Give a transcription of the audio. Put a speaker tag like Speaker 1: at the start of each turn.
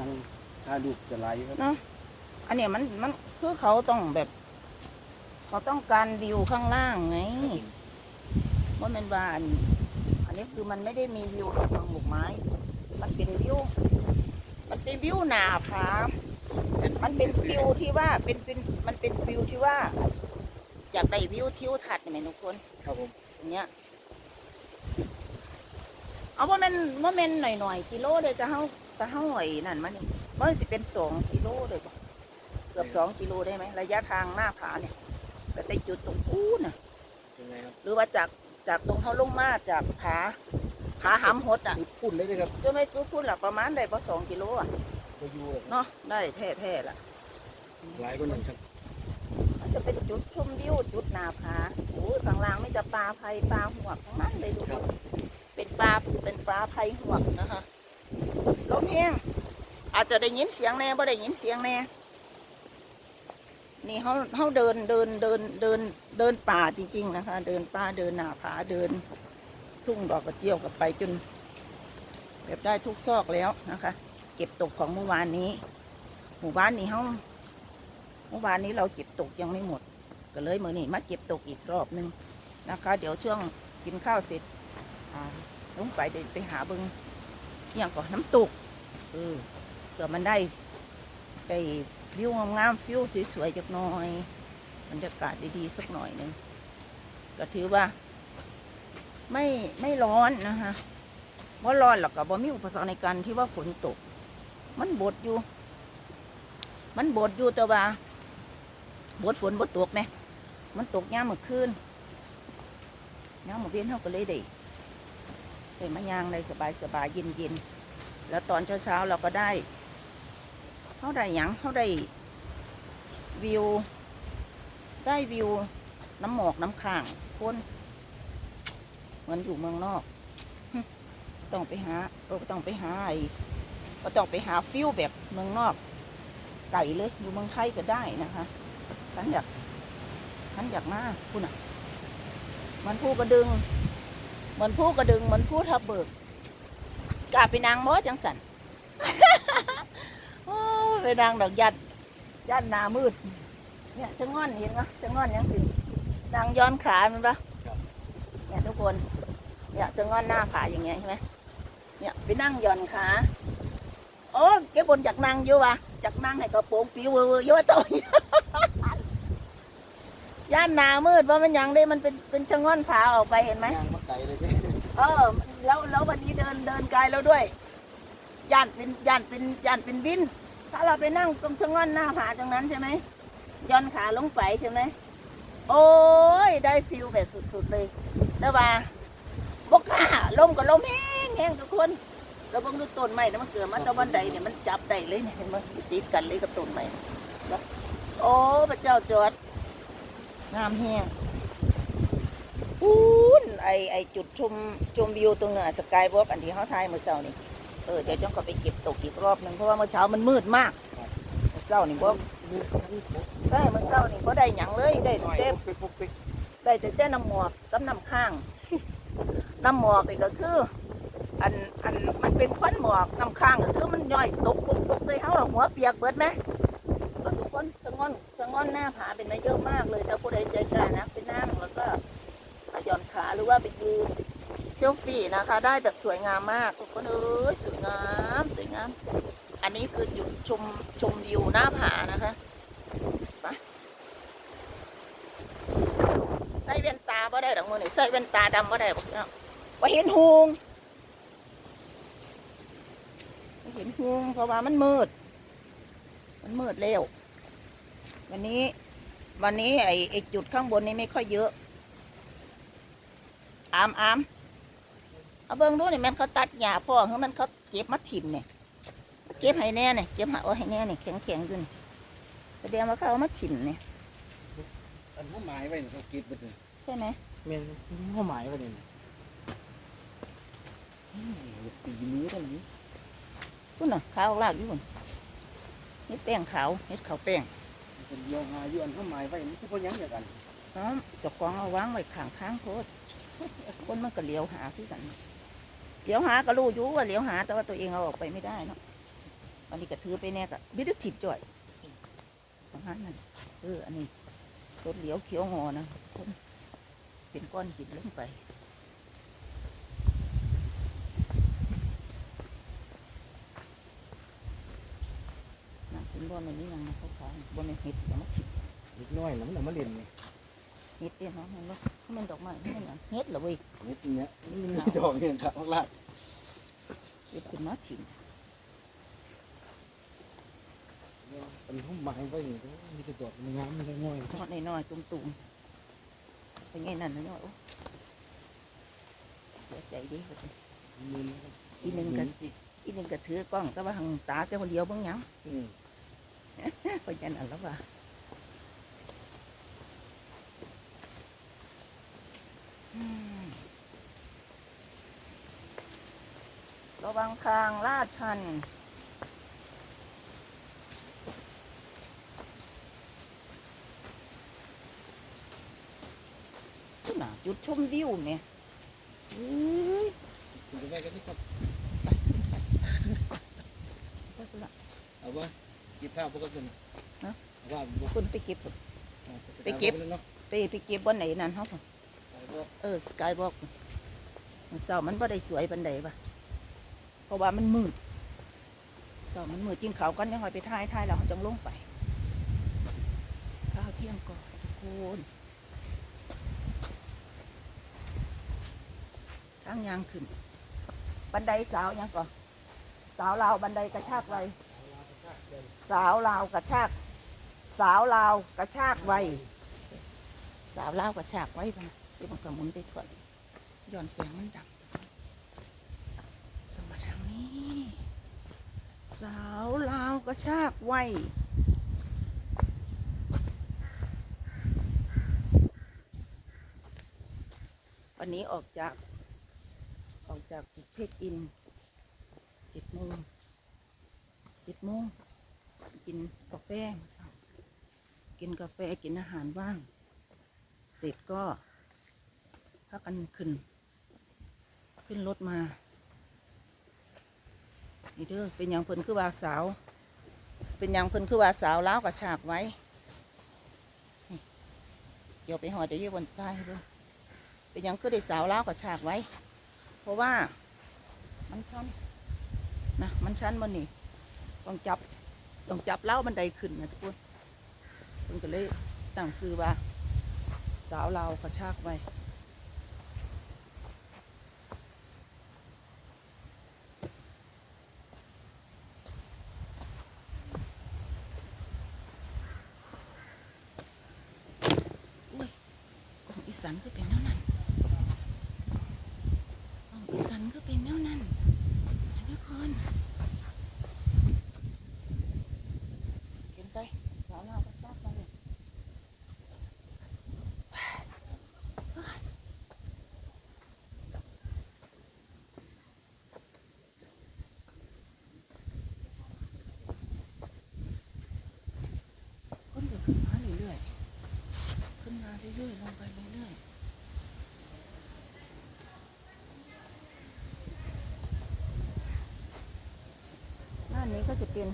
Speaker 1: นั่งถ่ายรูปจะหลายอยู่ครับ
Speaker 2: เนาะอันเนี้ยมันมันคือเขาต้องแบบ เขาต้องการวิวข้างล่างไงว่ามันว่าอันอันนี้คือมันไม่ได้มีวิวจากทางหมู่ไม้ มันเป็นวิว มันเป็นวิวหนาผามันเป็นฟิวที่ว่าเป็นเป็นมันเป็นฟิวที่ว่า อยากได้วิวทิวทัศน์เนี่ยทุกคน
Speaker 1: ครับผม
Speaker 2: อย่างเงี้ยเอาว่ามันว่ามันหน่อยหน่อยๆกิโลเลยจะเท่า จะเท่าไอ้นั่นมันนี่ว่ามันสิเป็นสองกิโลเลยปะเกือบสองกิโลได้ไหมระยะทางหน้าผาเนี่ยแต่ในจุดตรงกู้น่ะ
Speaker 1: ยังไงครับ
Speaker 2: หรือว่าจากจากตรงเขาลงมาจากผาผาหำหดอะ
Speaker 1: สุดพุ่นเลยนะครับ
Speaker 2: จะไม่สู้พูดหลักประมาณได้ปะสองกิโลอะ
Speaker 1: ไปอยู่
Speaker 2: เนาะได้แท้แท้ๆละ
Speaker 1: หลายคนนั่นครับ
Speaker 2: มันจะเป็นจุดชมวิวจุดหนาผาโอ้ยข้างล่างไม่จะปลาไผ่ปลาหัวกทั้งนั้นเลยดู
Speaker 1: ครับ
Speaker 2: เป็นปลาเป็นปลาไผ่หัวกนะคะ ลมแห้งอาจจะได้ยินเสียงแน่บ่ได้ยินเสียงแน่นี่เขาเขาเดินเดินเดินเดินเดินป่าจริง ๆ นะคะ เดินป่าเดินหนาผาเดิน ทุ่งดอกกระเจียวกับไปจนแบบได้ทุกซอกแล้วนะคะ เก็บตกของเมื่อวานนี้ หมู่บ้านนี้เขาเมื่อวานนี้เราเก็บตกยังไม่หมด ก็เลยมือนี้มาเก็บตกอีกรอบหนึงนะคะ เดี๋ยวช่วงกินข้าวเสร็จอ่าลงไปเดินไปหาบิง อหย่างก่อนน้ำตกเออเผื่อมันได้ไปวิวงามๆฟิวสวยๆจักหน่อยบรรยากาศดีๆสักหน่อยหนึ่งก็ถือว่า ไม่ไม่ร้อนนะคะว่าร้อนหรอกกับบ่มีอุปสรรคในการที่ว่าฝนตก มันบดอยู่ มันบดอยู่แต่ว่าบดฝนบดตกไหมมันตกย่ามเมื่อคืนย่ามเมื่อเวียนเขาก็เลยได้ ได้มายางได้สบายสบายเย็นเย็นๆแล้วตอนเช้าเช้าๆเราก็ได้เขาได้ยังเขาได้วิว ได้วิว น้ำหมอกน้ำข้างพ้นเหมือนอยู่เมืองนอก ต้องไปหาเราต้องไปหาไอ้ก็ต้องไปหาฟิวแบบเมืองนอก ไก่เลยอยู่เมืองไทยก็ได้นะคะฉันอยากฉันอยากมาคุณอะ มันผู้กระดึง เหมือนผู้กระดึงเหมือนผู้ทับเบิกกล้าไปนางมอจังสันโอ้ไปนางดอกยันยันหนามืด เนี่ยจะง่อนเห็นปะจะง่อนยังสินางย้อนขามันปะเนี่ยทุกคนเนี่ยจะง่อนหน้าขาอย่างเงี้ยใช่ไหมเนี่ยไปนั่งย้อนขาโอ้แกบนจากนางอยู่วะจากนางให้กระโปรงปิวเวอร์เวอร์เยอะต่อยย่านนามืดว่ามันยังได้มันเป็นเป็นชะง่อนผาออกไปเห็นไหม
Speaker 1: ไกลเลย
Speaker 2: เออแล้วแล้ววันนี้เดินเดินไกลแล้วด้วยย่านเป็นย่านเป็นย่านเป็นวิน ถ้าเราไปนั่งตรงชะง่อนหน้าผาตรงนั้นใช่ไหมย้อนขาลงไปใช่ไหมโอ้ยได้ฟิลแบบสุดๆเลยแต่ว่าบกล้าลมก็ลมแห้งแห้งทุกคนเราบังดูต้นไม้นะมันเกิดมาตะวันใดเนี่ยมันจับได้เลยเนี่ยเห็นไหมติดกันเลยกับต้นไม้โอ้พระเจ้าจอดงามแห้ง ปูนไอไอจุดชมชมวิวตรงเหนือสกายวอล์กอันที่เขาทายเมื่อเช้านี่เออเดี๋ยวจ้องก็ไปเก็บตกอีกรอบหนึ่งเพราะว่าเมื่อเช้ามันมืดมากเมื่อเช้านี่บ่ใช่เมื่อเช้านี่บ่ได้หยังเลยได้
Speaker 1: หน่อย
Speaker 2: แต่
Speaker 1: ปุ๊กปุ๊กปุ๊ก
Speaker 2: ได้แต่แต่น้ำหมอกกับน้ำข้างน้ำหมอกนี่ก็คือ อันอันมันเป็นควันหมอกน้ำข้างก็คือมันย่อยตกปุกปุกใส่เฮาหัวเปียกเบิดไหมทุกคนชะง่อนชะง่อนหน้าผาเป็นมาเยอะมากเลยถ้าผู้ใดใจกล้านะไปนั่งแล้วก็ หย่อนขาหรือว่าไปยืนเซลฟี่นะคะ ได้แบบสวยงามมากทุกคนเอ้ยสวยงามสวยงาม อันนี้คือจุดชมชมวิวหน้าผานะคะใส่แว่นตาบ่ได้ดอกมือนี่ใส่แว่นตาดำบ่ได้บอกเนาะว่าเห็นหงเห็นหงเพราะว่ามันมืด มันมืดเร็ววันนี้ วันนี้ไอ้ไอจุดข้างบนนี้ไม่ค่อยเยอะ อามอามเอาเบิ่งดูนี่แมันเขาตัดหญ้าพ่อเฮ้มันเขาเก็บมาถิ่มเนี่ยเก็บให้แน่เนี่ยเก็บหาเอาให้แน่เนี่ยแข็งแข็งๆอยู่นี่แสดงว่าเขาเอามาถิ่มเนี่ย
Speaker 1: อันเขาหมายไว้เนี่ยเขากิดไปเลย
Speaker 2: ใช่ไหม
Speaker 1: เมนเขาหมายไว้เนี่ยตีมือตรงนี้
Speaker 2: คุณน่ะขาวลากอยู่คุณเฮ็ดแป้งขาวเฮ็ดขาวแป้ง
Speaker 1: เป็นโยหาอยู่อันเขาหมายไว้มันคือพยังอย่างกัน
Speaker 2: อ๋อเจ้าของเอาวางไว้ข้างข้างๆโพด คนมันก็เลี้ยวหาคือกันเลี้ยวหาก็รู้อยู่ว่าเลี้ยวหา แต่ว่าตัวเองเอาออกไปไม่ได้เนาะอันนี้ก็ถือไปแน่ก็บิดถิบจ่อยประมาณนั้นเอออันนี้ต้นเลี้ยวเขียวงอนะคนเป็นก้อนหินลงไปนั่นเป็นบ่อนนนี้ยังนะเขาขายบ่อนในเห็ดจะมาถิบ
Speaker 1: เล็กน้อยนะมันเอามาเล่นนี่
Speaker 2: เห็ดเนี่ยเนาะเห็นบ่มันดอกไม้นี่มันเห็ดเหรอเว้ย
Speaker 1: เม็ดเนี้ยนี่มีดอกเนี่ยครับลาก
Speaker 2: เห็ดขึ้นมาถิบ
Speaker 1: เป็นห้องไม้ไว้นี่ก็มีแต่ดอกงามๆน้อย
Speaker 2: ทอดน้อยๆตุ่มๆเป็นไงนั่นนะเนาะโอ้เสียใจดิ
Speaker 1: ๆมีนะครับ
Speaker 2: อีหนึ่งก็อีหนึ่งก็ถือกล้องแต่ว่าหังตาแต่คนเดียวเบิ่งหยัง
Speaker 1: อืม
Speaker 2: เพราะฉะนั้นแล้วว่าอืมระ วังทางลาดชันนี่น่ะจุดชมวิวเนี่ยอื้อ
Speaker 1: คุณจะได้กันที่ครับ
Speaker 2: ไปพุ่นละ
Speaker 1: เอาว่ากินข้าวพวกกัน
Speaker 2: ฮะ
Speaker 1: เอาว่าบ่
Speaker 2: คุณไปเก็บพุ่น
Speaker 1: เอา
Speaker 2: ไปเก็บ
Speaker 1: อาเนาะ
Speaker 2: ไปไปเก็บบนไหนนั่นเขาพุ่น
Speaker 1: เอาบ่
Speaker 2: เออสกายบอกมันเสามันบ่ได้สวยปันใดปะ เพราะว่ามันมืดเสามันมืดจิ้มเขากันยังหอยไปท้ายท้ายแล้วเขาจังลงไปข้าวเที่ยงก่อนทุกคนทางยางขึ้น บันไดสาวยังก่อนสาวลาวบันไดกระชากไวสาวลาวกระชาก สาวลาวกระชากไวสาวลาวกระชากไว้ปะนะเดี๋ยวมันก็หมุนไปทั่วย้อนเสียงมันดังสมาทางนี้ สาวลาวกระชากไววันนี้ออกจาก ออกจากจุดเช็คอินเจ็ดโมงเจ็ดโมงกินกาแฟมาสั่งกินกาแฟกินอาหารว่าง เสร็จก็พากันขึ้น ขึ้นรถมา นี่เด้อเป็นอย่างเพิ่นคือว่าสาว เป็นอย่างเพิ่นคือว่าสาวล้าวกับฉากไว้เดี๋ยวไปหอดเดี๋ยวยืบนท้ายให้เด้อเป็นอย่างคือได้สาวล้าวกับฉากไว้ เพราะว่า มันชันนะมันชันมันนี่ต้องจับต้องจับเล้าบันไดขึ้นนะทุกคนเพิ่นก็เลยตั้งซื้อว่า สาวลาวกระชากไว้อุ้ยของอี สันก็เป็นเท่านั้นของอีสันก็เป็นแนวนั้นนะทุกคนเห็นไปสาวลาวกระชากไว้ ขึ้นไปขึ้นมาเรื่อยๆ ขึ้นมา เรื่อยๆลงไปเรื่อยๆด้านนี้ก็จะเป็น